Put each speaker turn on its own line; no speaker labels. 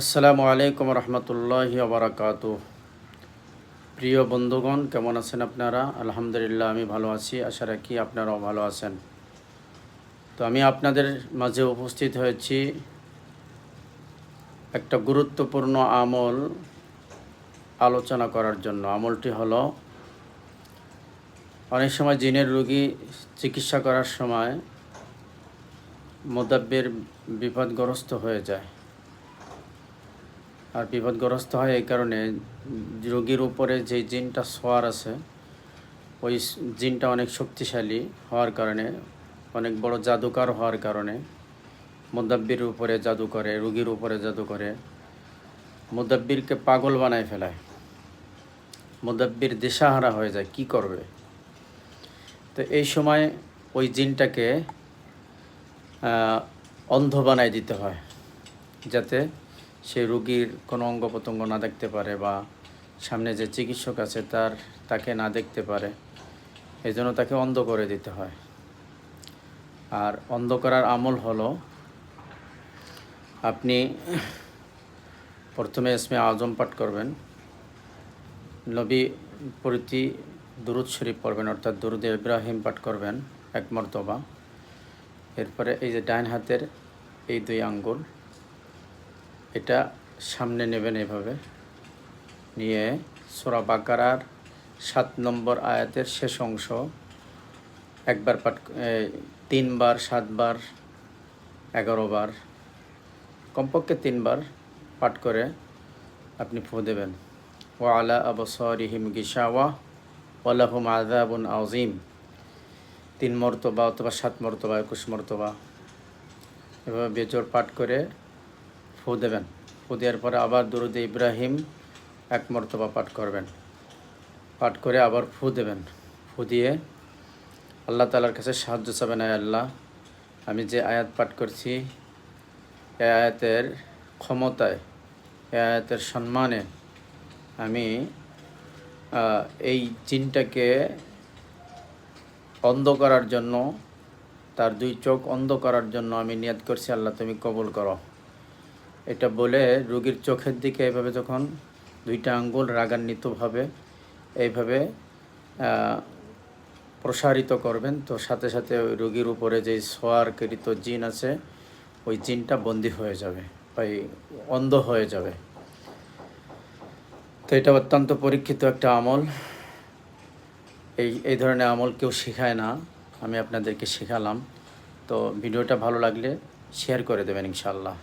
আসসালামু আলাইকুম রহমতুল্লাহ বারাকাত প্রিয় বন্ধুগণ, কেমন আছেন আপনারা? আলহামদুলিল্লাহ, আমি ভালো আছি। আশা রাখি আপনারাও ভালো আছেন। তো আমি আপনাদের মাঝে উপস্থিত হয়েছি একটা গুরুত্বপূর্ণ আমল আলোচনা করার জন্য। আমলটি হলো, অনেক সময় জিনের রোগী চিকিৎসা করার সময় মোদাব্বের বিপদগ্রস্ত হয়ে যায়। আর বিপদগ্রস্ত হয় এই কারণে রোগীর উপরে যে জিনটা সোয়ার আছে, ওই জিনটা অনেক শক্তিশালী হওয়ার কারণে, অনেক বড় জাদুকার হওয়ার কারণে, মুদাব্বির উপরে জাদু করে, রোগীর উপরে জাদু করে, মুদাব্বিরকে পাগল বানায় ফেলায়। মুদাব্বির দিশাহারা হয়ে যায়, কি করবে? তো এই সময় ওই জিনটাকে অন্ধ বানায় দিতে হয়, যাতে সে রুগীর কোনো অঙ্গ প্রত্যঙ্গ না দেখতে পারে বা সামনে যে চিকিৎসক আছে তার, তাকে না দেখতে পারে এই জন্য তাকে অন্ধ করে দিতে হয়। আর অন্ধ করার আমল হলো, আপনি প্রথমে ইসমে আজম পাঠ করবেন, নবী প্রতি দুরুদ শরীফ পড়বেন, অর্থাৎ দুরুদ ইব্রাহিম পাঠ করবেন এক মর্তবা। এরপরে এই যে ডাইন হাতের এই দুই আঙ্গুল এটা সামনে নেবেন এভাবে। নিয়ে সোরা বাকারার সাত নম্বর আয়াতের শেষ অংশ। একবার পাঠ তিনবার, সাতবার এগারো বার কমপক্ষে তিনবার পাঠ করে আপনি ফু দেবেন। ও আলা আবসরিহিম গিসাওয়া ওয়ালাহুম আজাবুন আজিম তিন মর্তবা অথবা সাত মর্তবা, একুশ মর্তবা। এভাবে বেজোর পাঠ করে ফু দেবেন। ফু দেওয়ার পরে আবার দুরুদে ইব্রাহিম এক মর্তবা পাঠ করবেন। পাঠ করে আবার ফু দেবেন। ফু দিয়ে আল্লাহ তালার কাছে সাহায্য চাবেন, আয় আল্লাহ, আমি যে আয়াত পাঠ করছি, এ আয়াতের ক্ষমতায়, এ আয়াতের সম্মানে আমি এই জিনটাকে অন্ধ করার জন্য, তার দুই চোখ অন্ধ করার জন্য আমি নিয়াদ করছি। আল্লাহ তুমি কবুল করো। এটা বলে রুগীর চোখের দিকে এভাবে যখন দুইটা আঙ্গুল রাগান্বিতভাবে এইভাবে প্রসারিত করবেন, তো সাথে সাথে ওই রুগীর উপরে যে সোয়ারকৃত জিন আছে, ওই জিনটা বন্দি হয়ে যাবে ওই অন্ধ হয়ে যাবে। তো এটা অত্যন্ত পরীক্ষিত একটা আমল। এই এই ধরনের আমল কেউ শেখায় না, আমি আপনাদেরকে শেখালাম। তো ভিডিওটা ভালো লাগলে শেয়ার করে দেবেন ইনশাল্লাহ